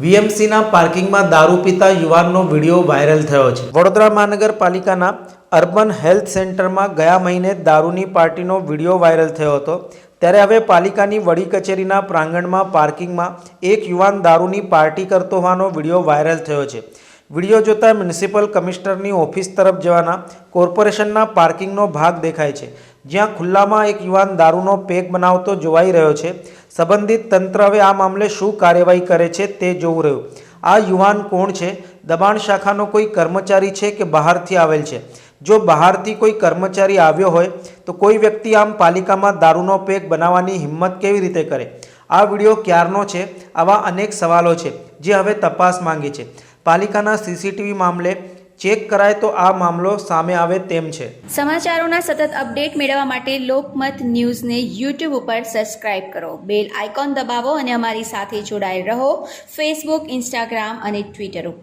વીએમસીના પાર્કિંગમાં દારૂ પીતા યુવાનનો વીડિયો વાયરલ થયો છે. વડોદરા મહાનગરપાલિકાના અર્બન હેલ્થ સેન્ટરમાં ગયા મહિને દારૂની પાર્ટીનો વીડિયો વાયરલ થયો હતો. ત્યારે હવે પાલિકાની વડી કચેરીના પ્રાંગણમાં પાર્કિંગમાં એક યુવાન દારૂની પાર્ટી કરતો હોવાનો વીડિયો વાયરલ થયો છે. વીડિયો જોતાં મ્યુનિસિપલ કમિશનરની ઓફિસ તરફ જવાના કોર્પોરેશનના પાર્કિંગનો ભાગ દેખાય છે. જ્યાં ખુલ્લામાં એક યુવાન દારૂનો પેક બનાવતો જોવાઈ રહ્યો છે. સંબંધિત તંત્ર હવે આ મામલે શું કાર્યવાહી કરે છે તે જોવું રહ્યું. આ યુવાન કોણ છે? દબાણ શાખાનો કોઈ કર્મચારી છે કે બહારથી આવેલ છે? જો બહારથી કોઈ કર્મચારી આવ્યો હોય, તો કોઈ વ્યક્તિ આમ પાલિકામાં દારૂનો પેક બનાવવાની હિંમત કેવી રીતે કરે? આ વીડિયો ક્યારનો છે? આવા અનેક સવાલો છે, જે હવે તપાસ માંગે છે. પાલિકાના સીસીટીવી મામલે ચેક કરાય તો આ મામલો સામે આવે તેમ છે. સમાચારોના સતત અપડેટ મેળવવા માટે લોકમત ન્યૂઝને યુટ્યુબ ઉપર સબસ્ક્રાઇબ કરો. બેલ આઇકોન દબાવો અને અમારી સાથે જોડાયેલ રહો. ફેસબુક ઇન્સ્ટાગ્રામ અને ટ્વિટર ઉપર.